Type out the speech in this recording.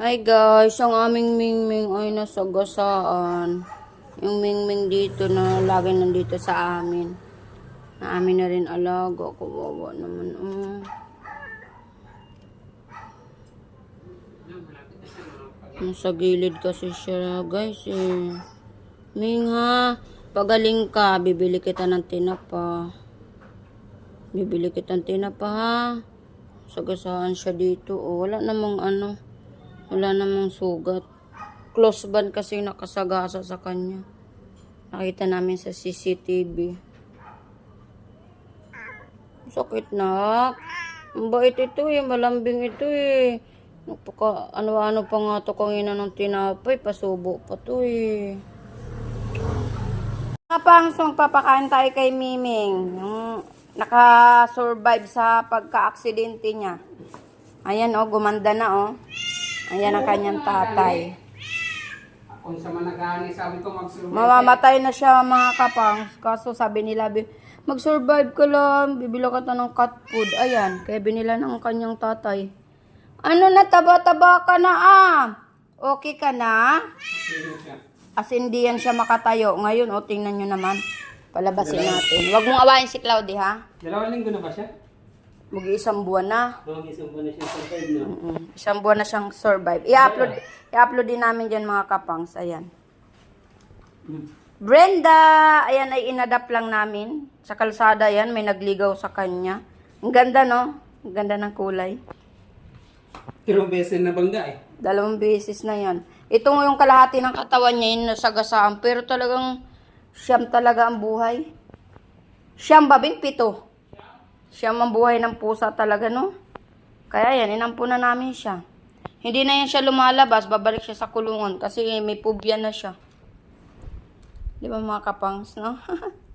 Hi guys, ang aming Mingming ay nasa gasaan. Yung Mingming dito na lagi nandito sa amin. Na amin na rin alaga. Kawawa naman. Um. Nasa gilid kasi siya guys eh. Ming ha, pagaling ka, bibili kita ng tinapa. Bibili kita ng tinapa ha. Sagasaan siya dito. Oh, wala namang ano. Wala namang sugat. Close band kasi nakasagasa sa kanya. Nakita namin sa CCTV. Sakit na. Ang bait ito eh. Malambing ito eh. Napaka, ano-ano pa nga to kangina ng tinapay. Pasubo pa to eh. Mga pangs, magpapakain tayo kay Miming. Yung naka-survive sa pagka-aksidente niya. Ayan oh, gumanda na oh. Ayan ang kanyang tatay. Kung sa managani, sabi ko mag-survive. Mamamatay na siya mga kapangs. Kaso sabi nila, mag-survive ka lang, bibila ka ta ng cat food. Ayan, kaya binila ng kanyang tatay. Ano na, taba-taba ka na ah. Okay ka na? As hindi yan siya makatayo. Ngayon, o tingnan nyo naman. Palabasin natin. Huwag mong awayin si Claudia, ha? Dalawang linggo na ba siya? Mag-iisang buwan na. Mga isang buwan na siya survive. Mm, Isang buwan na siyang survive. I-upload, i-upload din namin dyan mga kapangs. Ayan. Hmm. Brenda! Ayan ay inadapt lang namin. Sa kalsada yan, may nagligaw sa kanya. Ang ganda, no? Ang ganda ng kulay. Pero beses na bangga eh. Dalawang beses na yan. Ito yung kalahati ng katawan niya, yung nasagasaan. Pero talagang siyam talaga ang buhay. Siyam babing pito. Siyam ang buhay ng pusa talaga, no? Kaya yan, inampunan namin siya. Hindi na yan siya lumalabas, babalik siya sa kulungan kasi may pubya na siya. Di ba mga kapangs, no?